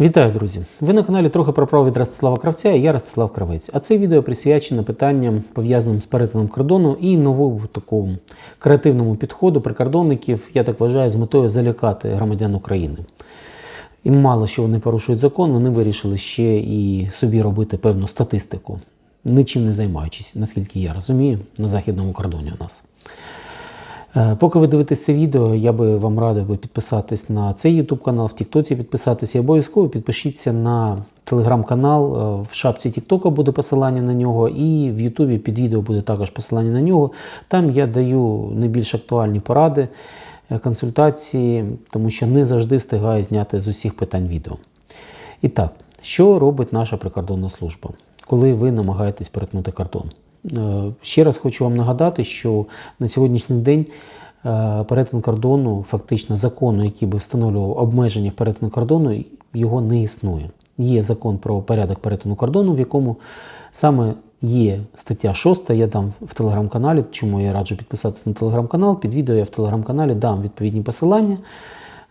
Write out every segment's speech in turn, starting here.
Вітаю, друзі! Ви на каналі трохи про право від Ростислава Кравця і я Ростислав Кравець. А це відео присвячено питанням, пов'язаним з перетином кордону і новому такому креативному підходу прикордонників, я так вважаю, з метою залякати громадян України. І мало що вони порушують закон, вони вирішили ще і собі робити певну статистику, нічим не займаючись, наскільки я розумію, на західному кордоні у нас. Е, Поки ви дивитесь це відео, я би вам радив би підписатись на цей YouTube канал, в Тіктоці підписатися і обов'язково підпишіться на телеграм-канал. Е, В шапці Тіктока буде посилання на нього, і в Ютубі під відео буде також посилання на нього. Там я даю найбільш актуальні поради, е, консультації, тому що не завжди встигаю зняти з усіх питань відео. І так, що робить наша прикордонна служба, коли ви намагаєтесь перетнути кордон? Е, Ще раз хочу вам нагадати, що на сьогоднішній день е, перетин кордону, фактично закону, який би встановлював обмеження в перетину кордону, його не існує. Є закон про порядок перетину кордону, в якому саме є стаття 6, я дам в телеграм-каналі, чому я раджу підписатися на телеграм-канал. Під відео я в телеграм-каналі дам відповідні посилання,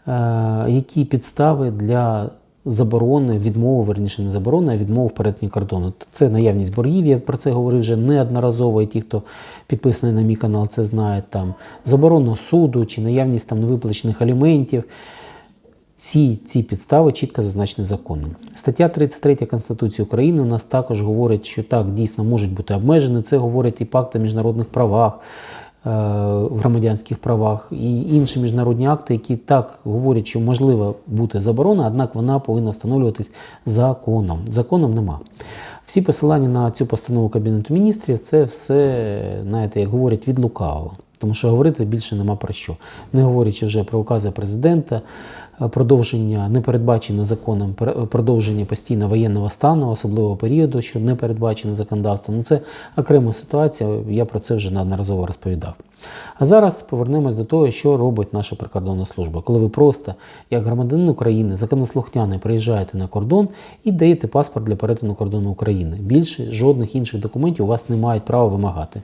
е, які підстави для заборони, відмови, верніше не заборони, а відмови в перетині кордону. Це наявність боргів, я про це говорив вже неодноразово, і ті, хто підписаний на мій канал, це знають там заборону суду чи наявність там невиплачених аліментів. Ці, ці підстави чітко зазначені законом. Стаття 33 Конституції України у нас також говорить, що так дійсно можуть бути обмежені. Це говорить і пакт о міжнародних правах, е, громадянських правах і інші міжнародні акти, які так говорять, що можлива бути заборона, однак вона повинна встановлюватись законом. Законом нема. Всі посилання на цю постанову Кабінету міністрів це все, знаєте, як говорять, від лукавого. Тому що говорити більше нема про що. Не говорячи вже про укази президента, е, продовження не передбачене законом, продовження постійно воєнного стану, особливого періоду, що не передбачено законодавством. Ну, це окрема ситуація, я про це вже неодноразово розповідав. А зараз повернемось до того, що робить наша прикордонна служба. Коли ви просто, як громадянин України, законослухняний, приїжджаєте на кордон і даєте паспорт для перетину кордону України. Більше жодних інших документів у вас не мають права вимагати.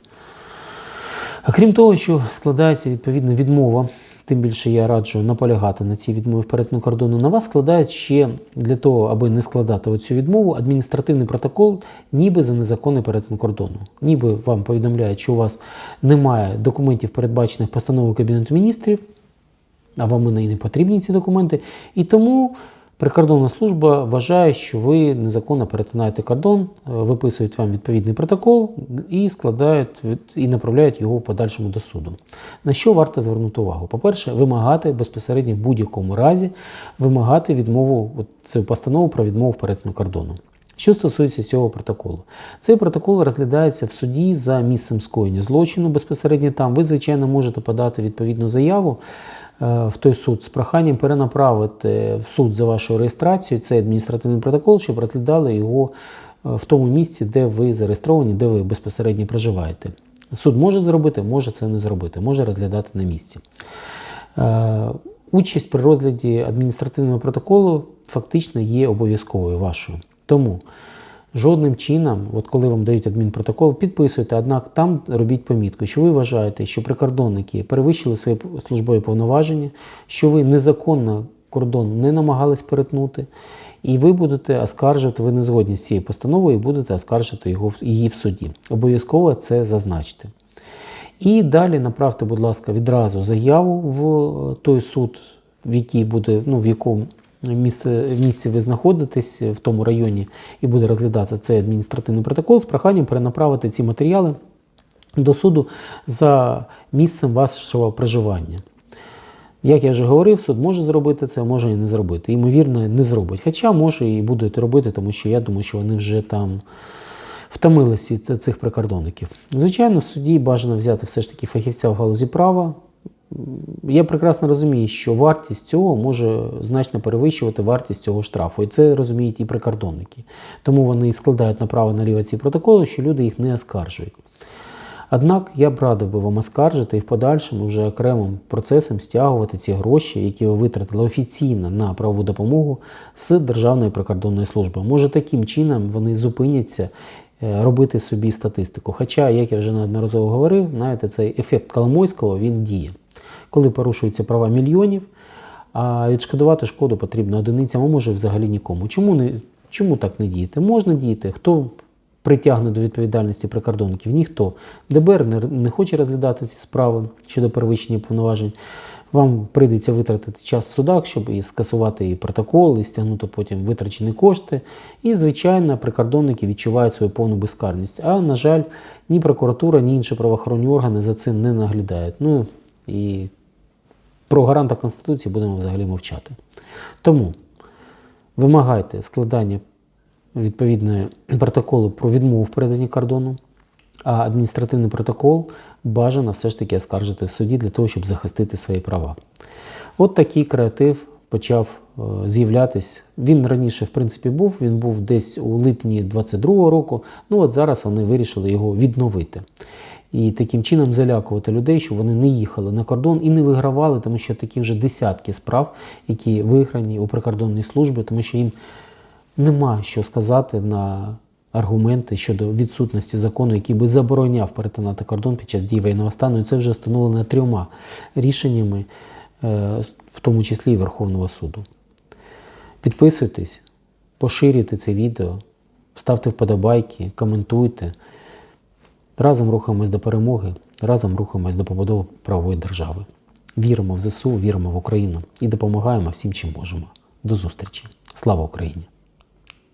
Крім того, що складається відповідна відмова, тим більше я раджу наполягати на цій відмові перетину кордону, на вас складають ще для того, аби не складати оцю відмову, адміністративний протокол, ніби за незаконний перетин кордону. Ніби вам повідомляють, що у вас немає документів, передбачених постановою Кабінету міністрів, а вам і не потрібні ці документи. І тому прикордонна служба вважає, що ви незаконно перетинаєте кордон, е, виписують вам відповідний протокол і складають і направляють його в подальшому до суду. На що варто звернути увагу? По-перше, вимагати безпосередньо в будь-якому разі вимагати відмову, цю постанову про відмову перетину кордону. Що стосується цього протоколу, цей протокол розглядається в суді за місцем скоєння злочину безпосередньо там. Ви, звичайно, можете подати відповідну заяву в той суд з проханням перенаправити в суд за вашою реєстрацією цей адміністративний протокол, щоб розглядали його е, в тому місці, де ви зареєстровані, де ви безпосередньо проживаєте. Суд може зробити, може це не зробити, може розглядати на місці. Е, Участь при розгляді адміністративного протоколу фактично є обов'язковою вашою. Тому жодним чином, от коли вам дають адмінпротокол, підписуйте, однак там робіть помітку, що ви вважаєте, що прикордонники перевищили свої службові повноваження, що ви незаконно кордон не намагались перетнути, і ви будете оскаржувати, ви не згодні з цією постановою і будете оскаржувати його, її в суді. Обов'язково це зазначте. І далі направте, будь ласка, відразу заяву в той суд, в який буде, ну, в якому місце, в місці ви знаходитесь, в тому районі, і буде розглядатися цей адміністративний протокол з проханням перенаправити ці матеріали до суду за місцем вашого проживання. Як я вже говорив, суд може зробити це, може і не зробити. Ймовірно, не зробить. Хоча може і будуть робити, тому що я думаю, що вони вже там втомились від цих прикордонників. Звичайно, в суді бажано взяти все ж таки фахівця в галузі права. Я прекрасно розумію, що вартість цього може значно перевищувати вартість цього штрафу. І це розуміють і прикордонники. Тому вони складають направо наліво ці протоколи, що люди їх не оскаржують. Однак я б радив би вам оскаржити і в подальшому вже окремим процесом стягувати ці гроші, які ви витратили офіційно на правову допомогу з Державної прикордонної служби. Може таким чином вони зупиняться е, робити собі статистику. Хоча, як я вже неодноразово говорив, знаєте, цей ефект Коломойського він діє. Коли порушуються права мільйонів, А відшкодувати шкоду потрібно одиницям, а може взагалі нікому. Чому не чому так не діяти? Можна діяти. Хто притягне до відповідальності прикордонників? Ніхто. ДБР не, не хоче розглядати ці справи щодо перевищення повноважень. Вам прийдеться витратити час в судах, щоб і скасувати і протокол, і стягнути потім витрачені кошти. І, звичайно, прикордонники відчувають свою повну безкарність. А, на жаль, ні прокуратура, ні інші правоохоронні органи за цим не наглядають. Ну і про гаранта Конституції будемо взагалі мовчати. Тому вимагайте складання відповідної протоколу про відмову в переданні кордону, а адміністративний протокол бажано все ж таки оскаржити в суді для того, щоб захистити свої права. От такий креатив почав е, з'являтись. Він раніше, в принципі, був. Він був десь у липні 22-го року. Ну от зараз вони вирішили його відновити. І таким чином залякувати людей, щоб вони не їхали на кордон і не вигравали, тому що такі вже десятки справ, які виграні у прикордонній службі, тому що їм нема що сказати на аргументи щодо відсутності закону, який би забороняв перетинати кордон під час дії воєнного стану. І це вже встановлено трьома рішеннями, е, в тому числі і Верховного суду. Підписуйтесь, поширюйте це відео, ставте вподобайки, коментуйте. Разом рухаємось до перемоги, разом рухаємось до побудови правової держави. Віримо в ЗСУ, віримо в Україну і допомагаємо всім, чим можемо. До зустрічі. Слава Україні!